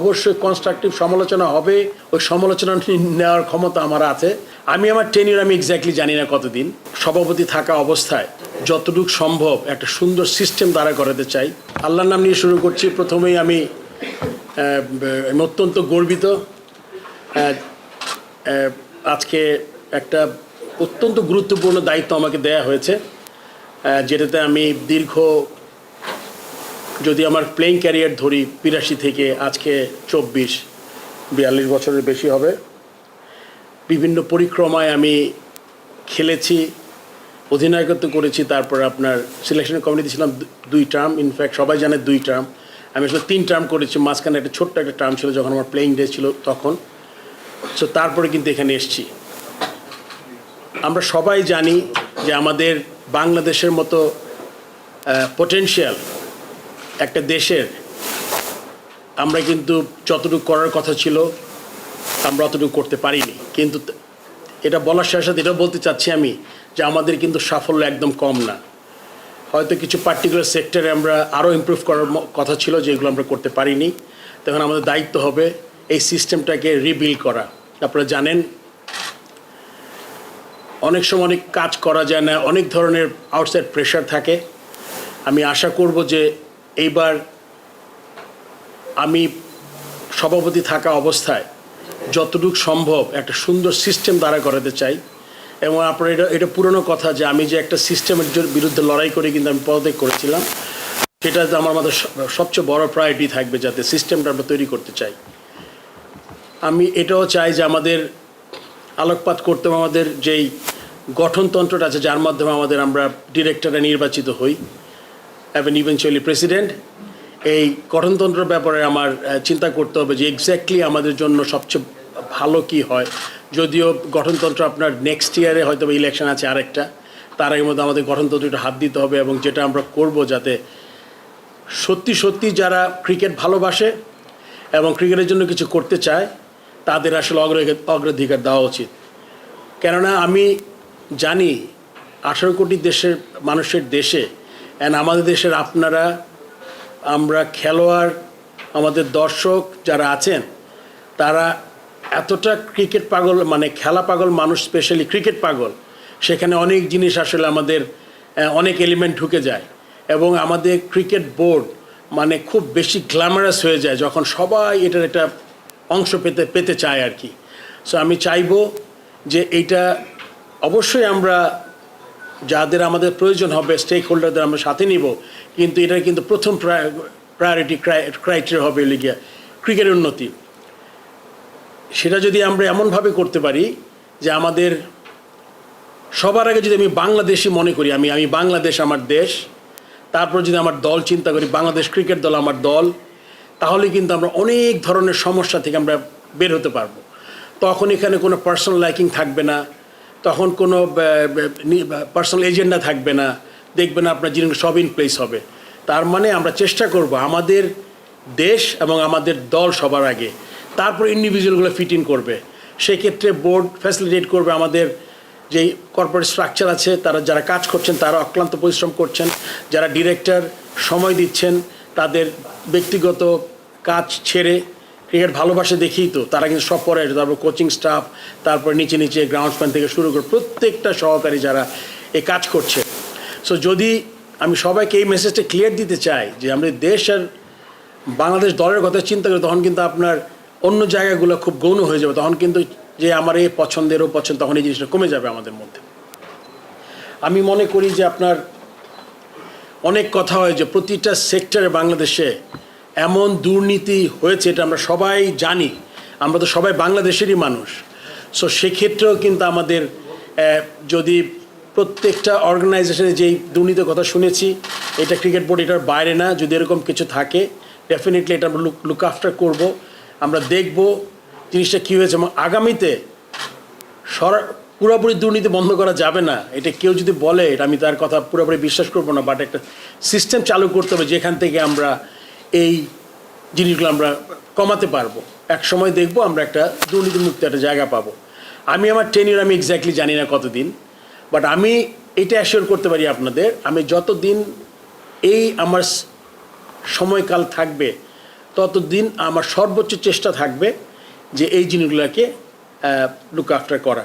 অবশ্যই কনস্ট্রাকটিভ সমালোচনা হবে। ওই সমালোচনা নেওয়ার ক্ষমতা আমার আছে। আমি আমার টেনিয়র আমি এক্স্যাক্টলি জানি না কতদিন। সভাপতি থাকা অবস্থায় যতটুকু সম্ভব একটা সুন্দর সিস্টেম দ্বারা করাতে চাই। আল্লাহর নাম নিয়ে শুরু করছি। প্রথমেই আমি অত্যন্ত গর্বিত। আজকে একটা অত্যন্ত গুরুত্বপূর্ণ দায়িত্ব আমাকে দেয়া হয়েছে। যেটাতে আমি দীর্ঘ যদি আমার প্লেইং ক্যারিয়ার ধরি বিরাশি থেকে আজকে চব্বিশ, বিয়াল্লিশ বছরের বেশি হবে। বিভিন্ন পরিক্রমায় আমি খেলেছি, অধিনায়কত্ব করেছি, তারপর আপনার সিলেকশন কমিটিতে ছিলাম দুই টার্ম ইনফ্যাক্ট সবাই জানে দুই টার্ম আমি আসলে তিন টার্ম করেছি, মাঝখানে একটা ছোট্ট একটা টার্ম ছিল যখন আমার প্লেইং ডে ছিল তখন। সো তারপরে কিন্তু এখানে এসছি। আমরা সবাই জানি যে আমাদের বাংলাদেশের মতো পটেনশিয়াল একটা দেশের আমরা কিন্তু যতটুকু করার কথা ছিল, আমরা অতটুকু করতে পারিনি। কিন্তু এটা বলার সাথে সাথে এটাও বলতে চাচ্ছি আমি যে আমাদের কিন্তু সাফল্য একদম কম না। হয়তো কিছু পার্টিকুলার সেক্টরে আমরা আরও ইমপ্রুভ করার কথা ছিল যেগুলো আমরা করতে পারিনি। তখন আমাদের দায়িত্ব হবে এই সিস্টেমটাকে রিবিল্ড করা। আপনারা জানেন, অনেক সময় অনেক কাজ করা যায় না, অনেক ধরনের আউটসাইড প্রেশার থাকে। আমি আশা করব যে এইবার আমি সভাপতি থাকা অবস্থায় যতটুকু সম্ভব একটা সুন্দর সিস্টেম দ্বারা করাতে চাই এবং আপনার এটা এটা পুরনো কথা যে আমি যে একটা সিস্টেমের বিরুদ্ধে লড়াই করে কিন্তু আমি পদত্যাগ করেছিলাম, সেটা আমার মাথায় সবচেয়ে বড় প্রায়োরিটি থাকবে যাতে সিস্টেমটা আমরা তৈরি করতে চাই। আমি এটাও চাই যে আমাদের আলোকপাত করতে আমাদের যেই গঠনতন্ত্রটা আছে, যার মাধ্যমে আমাদের আমরা ডিরেক্টরে নির্বাচিত হই। এবং ইভেনচুয়ালি প্রেসিডেন্ট এই গঠনতন্ত্রের ব্যাপারে আমার চিন্তা করতে হবে যে এক্স্যাক্টলি আমাদের জন্য সবচেয়ে ভালো কি হয়। যদিও গঠনতন্ত্র আপনার নেক্সট ইয়ারে হয়তো ইলেকশন আছে আরেকটা, তার আগের মধ্যে আমাদের গঠনতন্ত্রটা হাত দিতে হবে এবং যেটা আমরা করব যাতে সত্যি সত্যি যারা ক্রিকেট ভালোবাসে এবং ক্রিকেটের জন্য কিছু করতে চায়, তাদের আসলে অগ্র- অগ্রাধিকার দেওয়া উচিত। কেননা আমি জানি আঠারো কোটি দেশের, মানুষের দেশে অ্যান্ড আমাদের দেশের আপনারা, আমরা খেলোয়াড়, আমাদের দর্শক যারা আছেন, তারা এতটা ক্রিকেট পাগল মানে খেলা পাগল মানুষ স্পেশালি ক্রিকেট পাগল, সেখানে অনেক জিনিস আসলে আমাদের অনেক এলিমেন্ট ঢুকে যায়। এবং আমাদের ক্রিকেট বোর্ড মানে খুব বেশি গ্ল্যামারাস হয়ে যায় যখন সবাই এটার একটা অংশ পেতে পেতে চায় আর কি। সো আমি চাইব যে এইটা অবশ্যই আমরা যাদের আমাদের প্রয়োজন হবে স্টেক হোল্ডারদের আমরা সাথে নিব। কিন্তু এটার কিন্তু প্রথম প্রায়োরিটি ক্রাইটেরিয়া হবে লিগিয়া ক্রিকেটের উন্নতি। সেটা যদি আমরা এমনভাবে করতে পারি যে আমাদের সবার আগে যদি আমি বাংলাদেশি মনে করি, আমি আমি বাংলাদেশ আমার দেশ, তারপর যদি আমার দল চিন্তা করি, বাংলাদেশ ক্রিকেট দল আমার দল, তাহলে কিন্তু আমরা অনেক ধরনের সমস্যা থেকে আমরা বের হতে পারব। তখন এখানে কোনো পার্সোনাল লাইকিং থাকবে না। তখন কোনো পার্সোনাল এজেন্ডা থাকবে না। দেখবেন আপনার জিনিস সব ইন প্লেস হবে। তার মানে আমরা চেষ্টা করব আমাদের দেশ এবং আমাদের দল সবার আগে। তারপর ইন্ডিভিজুয়ালগুলো ফিট ইন করবে। সেক্ষেত্রে বোর্ড ফ্যাসিলিটেট করবে আমাদের যেই কর্পোরেট স্ট্রাকচার আছে, তারা যারা কাজ করছেন, তারা অক্লান্ত পরিশ্রম করছেন, যারা ডিরেক্টর সময় দিচ্ছেন, তাদের ব্যক্তিগত কাজ ছেড়ে ক্রিকেট ভালোবাসে দেখেই তো। তারা কিন্তু সব পরে তারপর কোচিং স্টাফ তারপর নিচে নিচে গ্রাউন্ডসম্যান থেকে শুরু করে প্রত্যেকটা সহকারী যারা এ কাজ করছে। সো যদি আমি সবাইকে এই মেসেজটা ক্লিয়ার দিতে চাই যে আমরা দেশ আর বাংলাদেশ দলের কথা চিন্তা করি, তখন কিন্তু আপনার অন্য জায়গাগুলো খুব গৌণ হয়ে যাবে। তখন কিন্তু যে আমার এই পছন্দেরও পছন্দ, তখন এই জিনিসটা কমে যাবে আমাদের মধ্যে। আমি মনে করি যে আপনার অনেক কথা হয় যে প্রতিটা সেক্টরে বাংলাদেশে এমন দুর্নীতি হয়েছে, এটা আমরা সবাই জানি। আমরা তো সবাই বাংলাদেশেরই মানুষ। সো সেক্ষেত্রেও কিন্তু আমাদের যদি প্রত্যেকটা অর্গানাইজেশনে যেই দুর্নীতির কথা শুনেছি, এটা ক্রিকেট বোর্ড এটার বাইরে না, যদি এরকম কিছু থাকে ডেফিনেটলি এটা আমরা লুক লুক আফটার করব। আমরা দেখব জিনিসটা কী হয়েছে এবং আগামীতে সর, পুরোপুরি দুর্নীতি বন্ধ করা যাবে না। এটা কেউ যদি বলে, এটা আমি তার কথা পুরোপুরি বিশ্বাস করব না বাট একটা সিস্টেম চালু করতে হবে যেখান থেকে আমরা এই জিনিসগুলো আমরা কমাতে পারব। এক সময় দেখব আমরা একটা দুর্নীতিমুক্ত একটা জায়গা পাবো। আমি আমার টেনিয়র আমি এক্স্যাক্টলি জানি না কতদিন বাট আমি এটা অ্যাসিওর করতে পারি আপনাদের, আমি যতদিন এই আমার সময়কাল থাকবে, ততদিন আমার সর্বোচ্চ চেষ্টা থাকবে যে এই জিনিসগুলোকে লুক আফটার করা।